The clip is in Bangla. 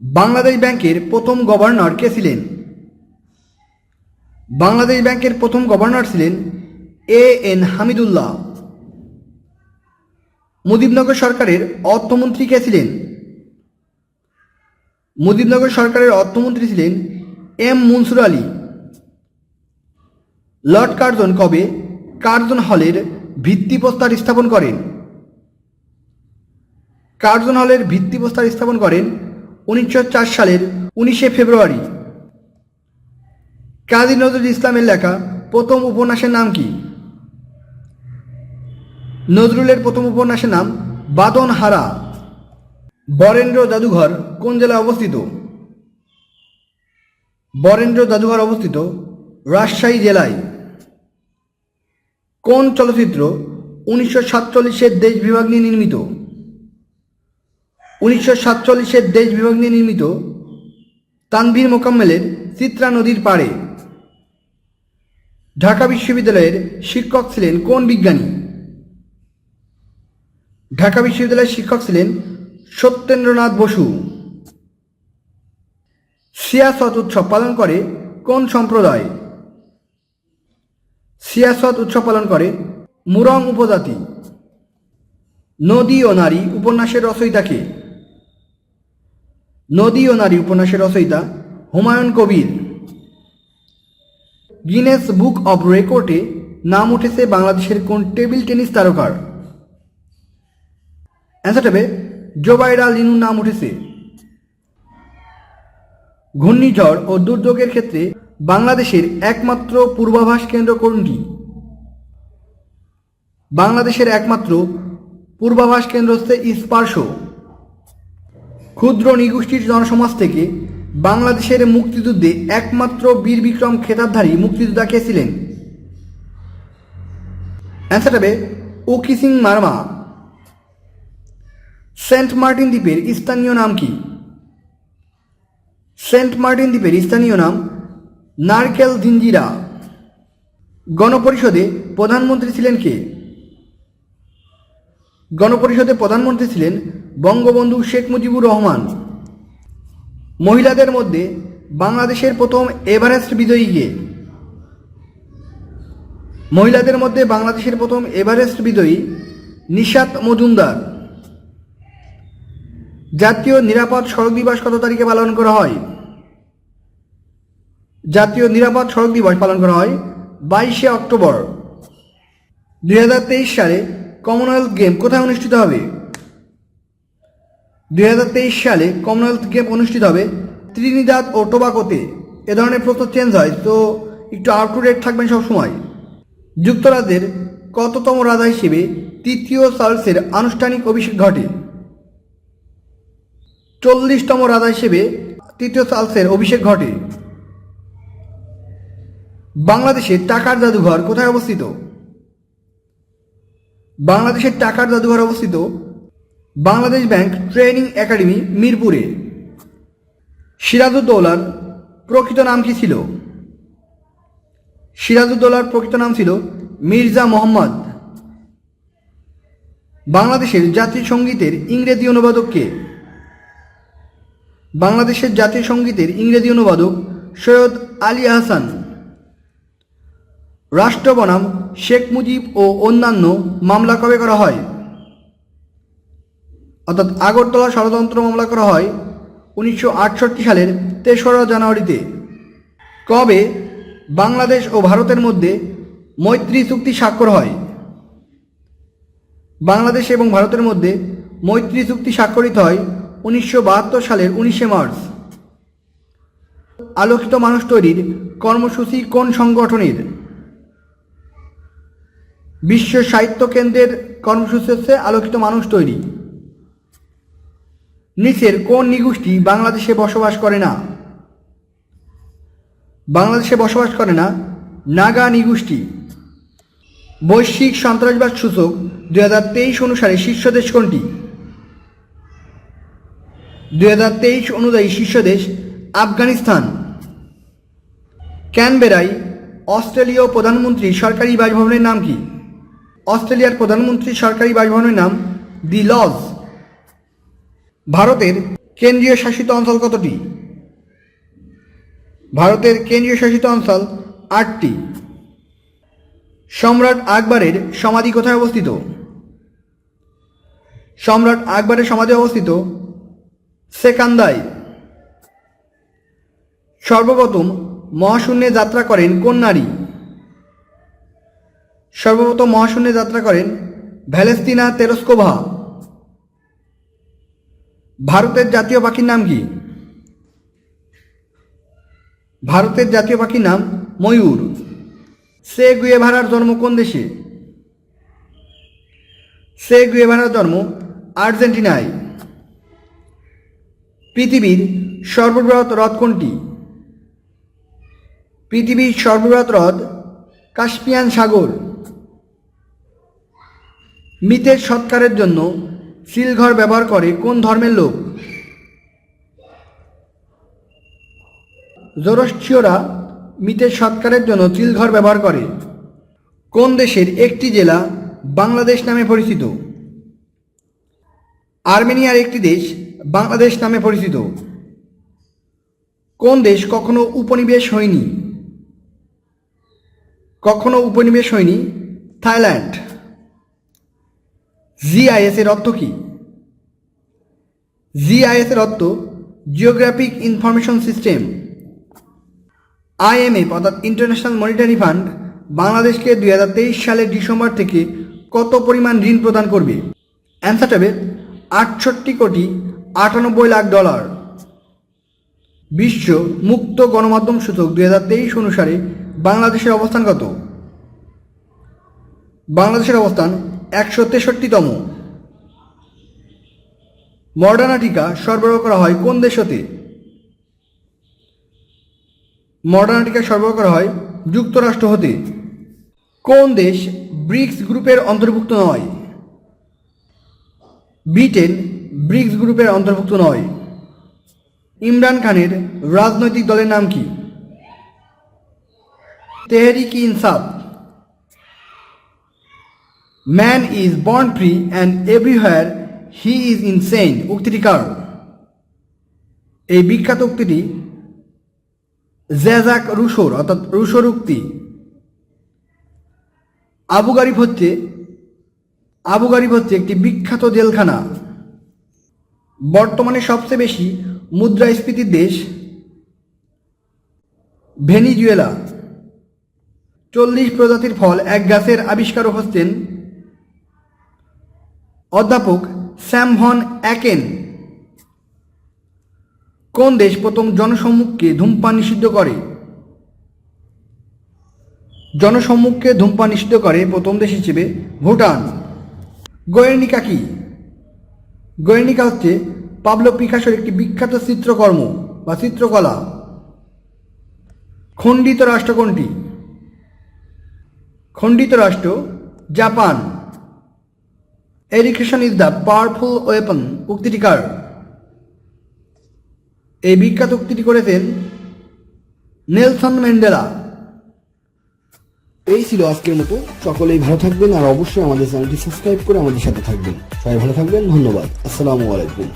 বাংলাদেশ ব্যাংকের প্রথম গভর্নর কে ছিলেন? বাংলাদেশ ব্যাংকের প্রথম গভর্নর ছিলেন এ এন হামিদুল্লাহ। মুজিবনগর সরকারের অর্থমন্ত্রী কে ছিলেন? মুজিবনগর সরকারের অর্থমন্ত্রী ছিলেন M Mansur Ali. Lord Curzon কবে কার্জন হলের ভিত্তিপ্রস্তর স্থাপন করেন? কার্জন হলের ভিত্তিপ্রস্তর স্থাপন করেন উনিশশো চার সালের উনিশে ফেব্রুয়ারি। কাজী নজরুল ইসলামের লেখা প্রথম উপন্যাসের নাম কি? নজরুলের প্রথম উপন্যাসের নাম বাদন হারা বরেন্দ্র জাদুঘর কোন জেলায় অবস্থিত? বরেন্দ্র জাদুঘর অবস্থিত রাজশাহী জেলায়। কোন চলচ্চিত্র উনিশশো সাতচল্লিশের দেশ বিভাগ নিয়ে নির্মিত? উনিশশো সাতচল্লিশের দেশ বিভাগ নিয়ে নির্মিত তানভীর মোকাম্মেলের চিত্রা নদীর পাড়ে। ঢাকা বিশ্ববিদ্যালয়ের শিক্ষক ছিলেন কোন বিজ্ঞানী? ঢাকা বিশ্ববিদ্যালয়ের শিক্ষক ছিলেন সত্যেন্দ্রনাথ বসু। সিয়াসত উৎসব পালন করে কোন সম্প্রদায়? সিয়াসত উৎসব পালন করে মুরং উপজাতি। নদী ও নারী উপন্যাসের রচয়িতাকে নদী ও নারী উপন্যাসের রচয়িতা Humayun Kabir. Guinness book of রেকর্ডে নাম উঠেছে বাংলাদেশের কোন টেবিল টেনিস তারকার। অ্যান্সার জোবাইরা লিনুর নাম উঠেছে। ঘূর্ণিঝড় ও দুর্যোগের ক্ষেত্রে বাংলাদেশের একমাত্র পূর্বাভাস কেন্দ্র কোনটি? বাংলাদেশের একমাত্র পূর্বাভাস কেন্দ্র হচ্ছে স্পার্শ। ক্ষুদ্র নিগোষ্ঠীর জনসমাজ থেকে বাংলাদেশের মুক্তিযুদ্ধে একমাত্র বীর বিক্রম খেতাবধারী মুক্তিযোদ্ধা কে ছিলেন? অ্যান্সার হবে উকি সিং মার্মা। সেন্ট মার্টিন দ্বীপের স্থানীয় নাম কি? সেন্ট মার্টিন দ্বীপের স্থানীয় নাম নারকেল জিঞ্জিরা গণপরিষদে প্রধানমন্ত্রী ছিলেন কে? গণপরিষদে প্রধানমন্ত্রী ছিলেন বঙ্গবন্ধু শেখ মুজিবুর রহমান। মহিলাদের মধ্যে বাংলাদেশের প্রথম এভারেস্ট বিজয়ী কে? মহিলাদের মধ্যে বাংলাদেশের প্রথম এভারেস্ট বিজয়ী নিশাত মজুমদার। জাতীয় নিরাপদ সড়ক দিবস কত তারিখে পালন করা হয়? জাতীয় নিরাপদ সড়ক দিবস পালন করা হয় বাইশে অক্টোবর। দু হাজার তেইশ সালে কমনওয়েলথ গেম কোথায় অনুষ্ঠিত হবে? দুই হাজার তেইশ সালে কমনওয়েলথ গেম অনুষ্ঠিত হবে ত্রিনিদাদ ও টোবাকোতে। এ ধরনের প্রশ্ন চেঞ্জ হয়, তো একটু আপ টু ডেট থাকবেন সবসময়। যুক্তরাজ্যের কততম রাজা হিসেবে তৃতীয় চার্লসের আনুষ্ঠানিক অভিষেক ঘটে। চল্লিশতম রাজা হিসেবে তৃতীয় চার্লসের অভিষেক ঘটে। বাংলাদেশের টাকার জাদুঘর কোথায় অবস্থিত? বাংলাদেশের টাকার জাদুঘর অবস্থিত বাংলাদেশ ব্যাংক ট্রেনিং একাডেমি, মিরপুরে। সিরাজউদ্দৌলার প্রকৃত নাম কি ছিল? সিরাজউদ্দৌলার প্রকৃত নাম ছিল মির্জা মোহাম্মদ। বাংলাদেশের জাতীয় সঙ্গীতের ইংরেজি অনুবাদক কে? বাংলাদেশের জাতীয় সঙ্গীতের ইংরেজি অনুবাদক সৈয়দ আলী আহসান রাষ্ট্র বনাম শেখ মুজিব ও অন্যান্য মামলা কবে করা হয়? অর্থাৎ আগরতলা ষড়যন্ত্র মামলা করা হয় উনিশশো আটষট্টি সালের তেসরা জানুয়ারিতে। কবে বাংলাদেশ ও ভারতের মধ্যে মৈত্রী চুক্তি স্বাক্ষর হয়? বাংলাদেশ এবং ভারতের মধ্যে মৈত্রী চুক্তি স্বাক্ষরিত হয় উনিশশো বাহাত্তর সালের উনিশে মার্চ। আলোকিত মানুষ তৈরির কর্মসূচি কোন সংগঠনের? বিশ্ব সাহিত্য কেন্দ্রের কর্মসূচি হচ্ছে আলোকিত মানুষ তৈরি। নিচের কোন নিগোষ্ঠী বাংলাদেশে বসবাস করে না? বাংলাদেশে বসবাস করে না, নাগা নিগোষ্ঠী। বৈশ্বিক সন্ত্রাসবাদ সূচক দুই হাজার তেইশ অনুসারে শীর্ষ দেশ কোনটি? দুই হাজার তেইশ অনুযায়ী শীর্ষ দেশ আফগানিস্তান। ক্যানবেরাই অস্ট্রেলীয় প্রধানমন্ত্রী সরকারি বাসভবনের নাম কি? অস্ট্রেলিয়ার প্রধানমন্ত্রী সরকারি বাসভবনের নাম দি লজ। ভারতের কেন্দ্রীয় শাসিত অঞ্চল কতটি? ভারতের কেন্দ্রীয় শাসিত অঞ্চল আটটি। সম্রাট আকবরের সমাধি কোথায় অবস্থিত? সম্রাট আকবরের সমাধি অবস্থিত সেকান্দায়। সর্বপ্রথম মহাশূন্যে যাত্রা করেন কোন নারী? সর্বপ্রথম মহাশূন্যে যাত্রা করেন ভ্যালেস্তিনা তেরস্কোভা। ভারতের জাতীয় পাখির নাম কি? ভারতের জাতীয় পাখির নাম ময়ূর। সে গুয়েভারার জন্ম কোন দেশে? সে গুয়েভারার জন্ম আর্জেন্টিনায়। পৃথিবীর সর্ববৃহৎ হ্রদ কোনটি? পৃথিবীর সর্ববৃহৎ হ্রদ কাস্পিয়ান সাগর। মৃতের সৎকারের জন্য সিলঘর ব্যবহার করে কোন ধর্মের লোক? জোরস্ট্রিয়রা মৃতের সৎকারের জন্য চিলঘর ব্যবহার করে। কোন দেশের একটি জেলা বাংলাদেশ নামে পরিচিত? আর্মেনিয়ার একটি দেশ বাংলাদেশ নামে পরিচিত। কোন দেশ কখনো উপনিবেশ হয়নি? কখনো উপনিবেশ হয়নি? থাইল্যান্ড। জিআইএস এর অর্থ কি? জিআইএস এর অর্থ জিওগ্রাফিক ইনফরমেশন সিস্টেম আইএমএফ অর্থাৎ ইন্টারন্যাশনাল মনিটারি ফান্ড বাংলাদেশকে দুই হাজার তেইশ সালের ডিসেম্বর থেকে কত পরিমাণ ঋণ প্রদান করবে? অ্যান্সার হবে আটষট্টি কোটি আটানব্বই লাখ ডলার। বিশ্ব মুক্ত গণমাধ্যম সূচক দুই হাজার তেইশ অনুসারে বাংলাদেশের অবস্থান কত? বাংলাদেশের অবস্থান একশো তেষট্টিতম। মডার্না টিকা সরবরাহ করা হয় কোন দেশ হতে মডার্না টিকা সরবরাহ করা হয় যুক্তরাষ্ট্র হতে। কোন দেশ ব্রিক্স গ্রুপের অন্তর্ভুক্ত নয়? ব্রিটেন ব্রিক্স গ্রুপের অন্তর্ভুক্ত নয়। ইমরান খানের রাজনৈতিক দলের নাম কি? Tehreek Insaf. Man is born free and everywhere he is insane উক্তিটি কার? এই বিখ্যাত উক্তিটি জ্যাজাক রুশোর, অর্থাৎ রুশোর উক্তি। আবু গারিব হচ্ছে, আবু গারিব হচ্ছে একটি বিখ্যাত জেলখানা। বর্তমানে সবচেয়ে বেশি মুদ্রাস্ফীতির দেশ ভেনিজুয়েলা। চল্লিশ প্রজাতির ফল এক গাছের আবিষ্কারক হচ্ছেন অধ্যাপক স্যামভন অ্যাকেন। কোন দেশ প্রথম জনসম্মুখকে ধূমপান নিষিদ্ধ করে? জনসম্মুখকে ধূমপান নিষিদ্ধ করে প্রথম দেশ হিসেবে ভুটান। গোয়ের্নিকা কি? গোয়ের্নিকা হচ্ছে পাবলো পিকাসোর একটি বিখ্যাত চিত্রকর্ম বা চিত্রকলা। খণ্ডিত রাষ্ট্র কোনটি? খণ্ডিত রাষ্ট্র Japan. Education is the powerful weapon উক্তিটি কার এই বিখ্যাত উক্তিটি করেছেন নেলসন ম্যান্ডেলা। এই ছিল আজকের মতো। সকলেই ভালো থাকবেন আর অবশ্যই আমাদের চ্যানেলটি সাবস্ক্রাইব করে আমাদের সাথে থাকবেন। সবাই ভালো থাকবেন। ধন্যবাদ। আসসালামু আলাইকুম।